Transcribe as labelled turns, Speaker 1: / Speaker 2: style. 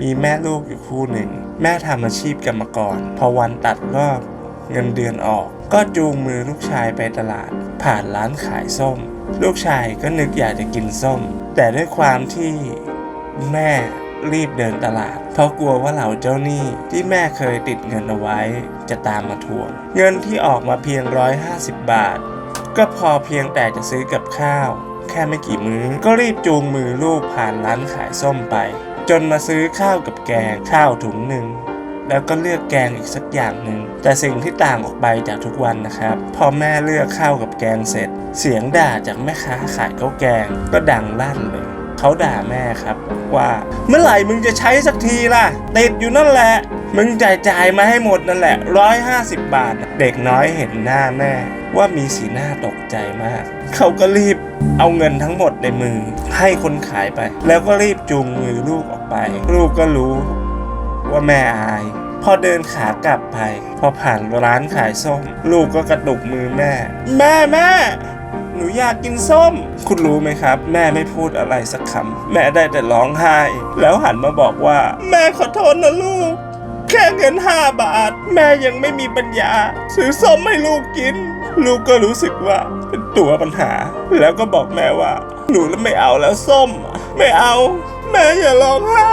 Speaker 1: มีแม่ลูกอยู่คู่หนึ่ง แม่ทำอาชีพกรรมกร พอวันตัดรอบเงินเดือนออก ก็จูงมือลูกชายไปตลาด ผ่านร้านขายส้ม ลูกชายก็นึกอยากจะกินส้ม แต่ด้วยความที่แม่รีบเดินตลาด เพราะกลัวว่าเหล่าเจ้าหนี้ที่แม่เคยติดเงินเอาไว้ จะตามมาทวง เงินที่ออกมาเพียง 150 บาท ก็พอเพียงแต่จะซื้อกับข้าว แค่ไม่กี่มื้อก็รีบจูงมือลูกผ่านร้านขายส้มไป จนมาซื้อข้าวกับแกงข้าวถุงหนึ่งแล้วก็เลือกแกงอีกสักอย่างหนึ่ง แต่สิ่งที่ต่างออกไปจากทุกวันนะครับ พอแม่เลือกข้าวกับแกงเสร็จ เสียงด่าจากแม่ค้าขายข้าวแกงก็ดังลั่นเลย เขาด่าแม่ครับว่า เมื่อไหร่มึงจะใช้สักทีล่ะติดอยู่นั่นแหละ มึงจ่ายจ่ายมาให้หมดนั่นแหละร้อยห้าสิบบาท เด็กน้อยเห็นหน้าแม่ ว่ามีสีหน้าตกใจมาก เขาก็รีบเอาเงินทั้งหมดในมือ ให้คนขายไป แล้วก็รีบจูงมือลูกออกไป ลูกก็รู้ว่าแม่อาย พอเดินขากลับไป พอผ่านร้านขายส้ม ลูกก็กระตุกมือแม่ แม่แม่หนูอยากกินส้ม คุณรู้ไหมครับ แม่ไม่พูดอะไรสักคำแม่ได้แต่ร้องไห้ แล้วหันมาบอกว่า แม่ขอโทษนะลูก แค่เงินห้าบาท แม่ยังไม่มีปัญญา ซื้อส้มให้ลูกกิน ลูกก็รู้สึกว่าเป็นตัวปัญหา แล้วก็บอกแม่ว่า หนูไม่เอาแล้วส้ม ไม่เอา แม่อย่าร้องไห้